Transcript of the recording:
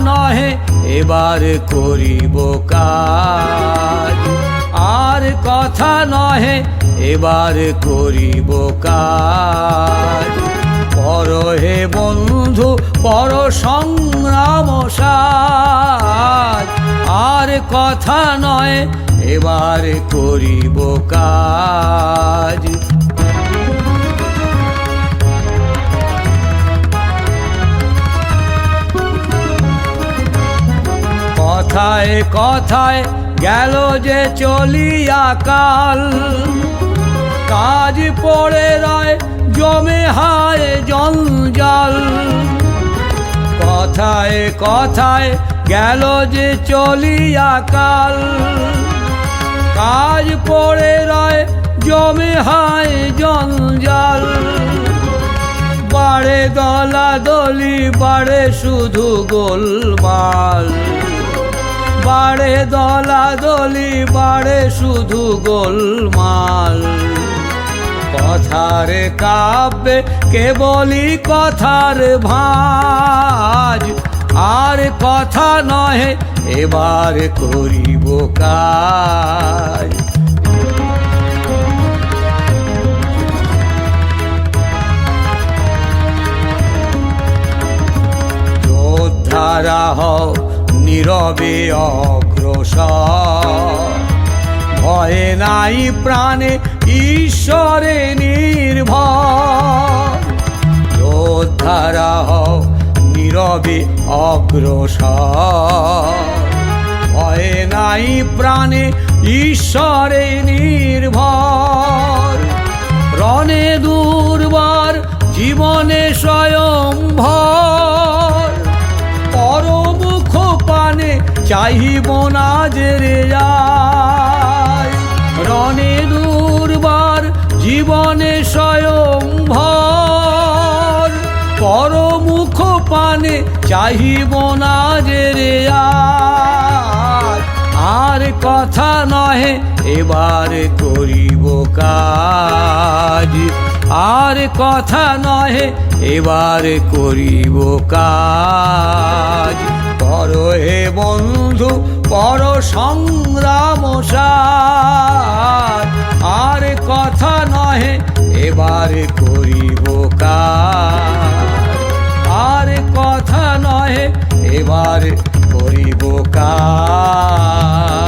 নহে, এবার করিব কাজ। আর কথা নহে, এবার করিব কাজ। পর হে বন্ধু, পর সংগ্রাম আর কথা নয় এবার করিব কাজ। কথায় কথায় গেল যে চলিয়া কাল কাজ পড়ে রয়, জমে হায় জঞ্জাল কথায় কথায় গেল যে চলিয়া কাল কাজ পড়ে রয়, জমে হায় জঞ্জাল বাড়ে দলা দলি, বাড়ে শুধু গোলমাল। বাড়ে দলা দলি, বাড়ে শুধু গোলমাল। কথার কাব্যে কেবলই কথার ভাঁজ। আর কথা নহে, এবার করিব কাজ। যোদ্ধারা হও নীরবে অগ্রসর। ভয়ে নাই প্রাণে ঈশ্বরে নির্ভর। যোদ্ধারা হও নীরবে অগ্রসর। ভয়ে নাই প্রাণে ঈশ্বরে নির্ভর। চাহিব না যে রে রণে দুর্বার জীবনে স্বয়ংভর পরমুখ পানে চাহিব না যে রে আর কথা নহে, এবার করিব কাজ। আর কথা নহে, এবার করিব কাজ। পর সংগ্রাম আর কথা নহে এবার করিব আর কথা নহে এবার করিব কাজ